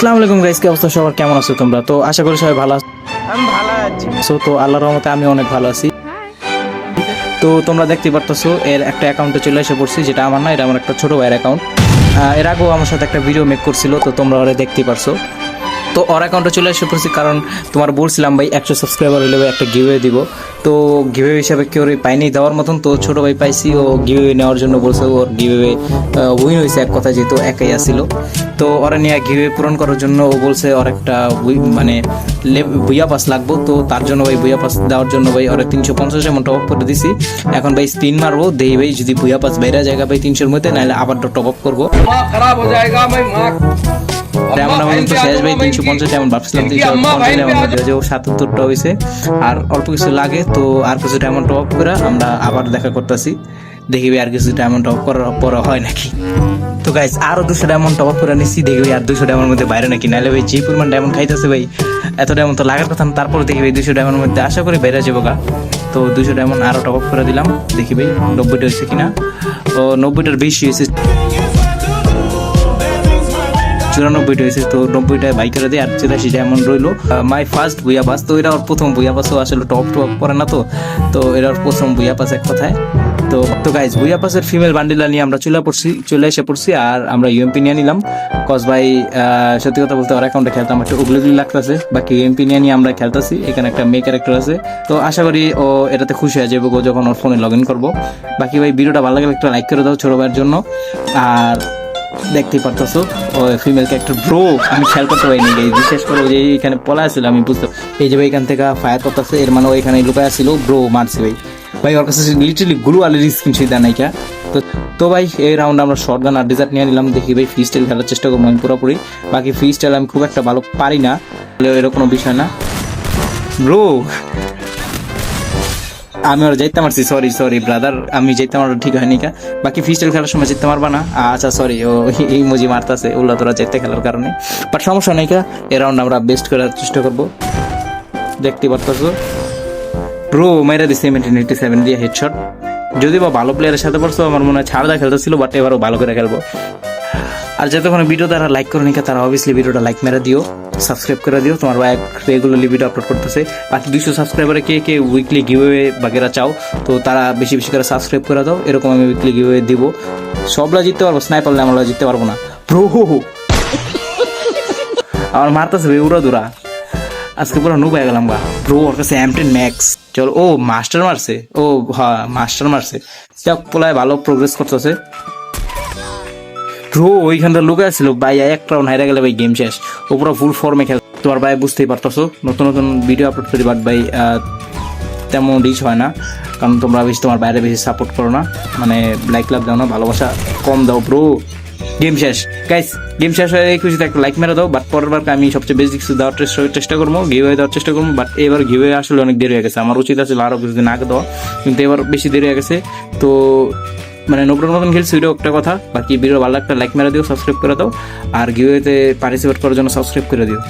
আসসালামু আলাইকুম গাইস কি অবস্থা? সবার কেমন আছো তোমরা? তো আশা করি সবাই ভালো আমি ভালো আছি। সো তো আল্লাহর রহমতে আমি অনেক ভালো আছি। তো তোমরা দেখতে পারতেছো এর একটা অ্যাকাউন্টে চলে এসে পড়ছি যেটা আমার না এটা আমার একটা ছোট ভাইয়ের অ্যাকাউন্ট এর আগেও আমার সাথে একটা ভিডিও মেক করছিল তো তোমরা ওরা দেখতে পারছ। তো ওর অ্যাকাউন্টে চলে আসে পড়ছি কারণ তোমার বলছিলাম ভাই একশো সাবস্ক্রাইবার হলে একটা গিভে দিব। তো গিভে হিসাবে কেউ পাইনি দেওয়ার মতন, তো ছোটো ভাই পাইছি, ও গিভে নেওয়ার জন্য বলছে ওর গিভে উইন হয়েছে এক কথা যেহেতু একাই আসছিল তো ওরা নিয়ে গিভে পূরণ করার জন্য ও বলছে ওর একটা মানে বুয়া পাস লাগবো। তো তার জন্য ভাই বুয়া পাস দেওয়ার জন্য ভাই ওরা তিনশো পঞ্চাশ এমন টপ আপ করে দিছি। এখন ভাই স্পিন মারবো, দেই ভাই যদি বুয়া পাস বাইরে জায়গা ভাই তিনশোর মধ্যে, নাহলে আবার টপ আপ করব। খারাপ হয়ে তেমন আমার তো শেষ ভাই তিনশো পঞ্চাশ এমন ভাবছিলাম তিনশো পঞ্চাশ এমন যে সাতাত্তরটা হয়েছে। আর অল্প কিছু লাগে তো আর কিছু ডায়মন্ড টপ করে আমরা আবার দেখা করতেছি। দেখিবি আর কিছু ডায়মন্ড টপ করার পর হয় নাকি? তো গাইস আরও দুশো ডায়মন্ড টপ আপ করে নিচ্ছি দেখবি আর দুশো ডায়মন্ড মধ্যে বাইরে নাকি? নাহলে ভাই যে পরিমাণ ডায়মন্ড খাইতেছে ভাই এত ডায়মন্ড তো লাগার কথা তারপর দেখি ভাই দুশো ডায়মন্ড মধ্যে আশা করি বাইরে যাব গা। তো দুশো ডায়মন্ড আরও টপ আপ করে দিলাম। দেখি ভাই নব্বইটা হয়েছে কিনা? ও নব্বইটার বেশি হয়েছে। চুরানব্বইটা হয়েছে, তো নব্বইটা বাইক করে আর চিরাশিটা এমন রইল। মাই ফার্স্ট বুয়া বাস তো এরা ওর প্রথম বুয়া বাসও আসলে টপ টপ করে না তো তো এরা ওর প্রথম বুয়া পাস এক কথায়। তো তো গাইজ বুয়া পাসের ফিমেল বান্ডিলা নিয়ে আমরা চলে পড়ছি, চলে এসে পড়ছি আর আমরা ইউএমপি নিয়ে নিলাম। কজ ভাই সত্যি কথা বলতে ওর অ্যাকাউন্টে খেলতাম একটু উগলি উগলি লাগতেছে। বাকি ইউএমপি নিয়ে নিয়ে আমরা খেলতেছি, এখানে একটা মেয়ে ক্যারেক্টার আছে। তো আশা করি ও এটাতে খুশি হয়ে যাবে যখন ওর ফোনে লগ ইন করব। বাকি ভাই ভিডিওটা ভালো লাগলে একটা লাইক করে দাও ছোট ভাইয়ের জন্য। আর দেখতেই পারতেছো, ও ফিমেল ক্যারেক্টার ব্রো আমি খেয়াল করতে পারিনি। এই বিশেষ করে যে এখানে পলা ছিল আমি বুঝতে এই যে ভাই এখান থেকে ফায়ার করতেছে, এর মানে ওইখানে লুকায় ছিল ব্রো মারছে ভাই। ভাই, ওর কাছে লিটারলি গুলু আলির স্কিন সেই দেয় নাইকা তো তো ভাই, এই রাউন্ড আমরা শর্ট গান আর ডিজার্ট নিয়ে নিলাম, দেখি ভাই ফ্রি স্টাইল খেলার চেষ্টা করব আমি পুরোপুরি। বাকি ফ্রি স্টাইল আমি খুব একটা ভালো পারি না এরকম বিষয় না। ব্রো আমি আর যাইতে পারছি সরি সরি ব্রাদার আমি যাইতে আমার ঠিক হয়নি কা। বাকি ফিস্টাইল খেলার সময় যেতে পারবা না? আচ্ছা সরি ও এই মজি মারতাছে, ওগুলা তোরা যেতে খেলার কারণে। বাট সমস্যা নেই কা, এ রাউন্ড আমরা বেস্ট করার চেষ্টা করব। দেখতে পারতাছো? প্রো মেরে দিছে এইটি সেভেন দিয়ে হেডশট যদি বা ভালো প্লেয়ারের সাথে পড়ছো, আমার মনে হয় ছাড়দা খেলতেছিল বাট এবারও ভালো করে খেলব। আর যতক্ষণ ভিডিও তারা লাইক করে নিকা তারা অবভিয়াসলি ভিডিওটা লাইক মেরে দিও। সাবস্ক্রাইব করে দিও। তোমার ভাই রেগুলারলি ভিডিও আপলোড করতেছে। বাকি দুইশো সাবস্ক্রাইবারে কে কে উইকলি গিভওয়ে বাগেরা চাও, তো তারা বেশি বেশি করে সাবস্ক্রাইব করে দাও। এরকম আমি উইকলি গিভওয়ে দিব। সবলা জিততে পারব স্নাইপার আমরা জিততে পারব না। প্রো আমার মারতেছে ভাই, উড়া দুরা। আজকে পুরো নুব হয়ে গেলাম বা ব্রো ওর কাছে এমটেন ম্যাক্স চলো, ও মাস্টার মারছে। ও হ্যাঁ মাস্টার মারছে। যাক, পোলায় ভালো প্রোগ্রেস করতেছে। ব্রো ওইখানটা লুকায় ছিল ভাই এক রাউন্ড হাইরা গেলে ভাই গেম শেষ। ও পুরো ফুল ফর্মে খেল তোমার ভাই বুঝতেই পারতেছো, নতুন নতুন ভিডিও আপলোড করি বাট ভাই তেমন রিচ হয় না। কারণ তোমরা বেশি তোমার বাইরে বেশি সাপোর্ট করো না। মানে লাইক লাভ দাও না, ভালোবাসা কম দাও ব্রো গেম শেষ। গাইস গেম শেষ হয়ে খুশিতে একটা লাইক মেরে দাও বাট পরের বার আমি সবচেয়ে বেশি কিছু দেওয়ার চেষ্টা- করব গিভে দেওয়ার চেষ্টা করব বাট এবার গিভে আসলে অনেক দেরি হয়ে গেছে। আমার উচিত আছে আরও কিছুদিন আগে দেওয়া, কিন্তু এবার বেশি দেরি হয়ে গেছে। তো মানে নতুন মতন খেলছি, ওইটাও একটা কথা। বাকি ভিডিও ভালো একটা লাইক মেরে দিও সাবস্ক্রাইব করে দাও। আর গিওতে পার্টিসিপেট করার জন্য সাবস্ক্রাইব করে দিও।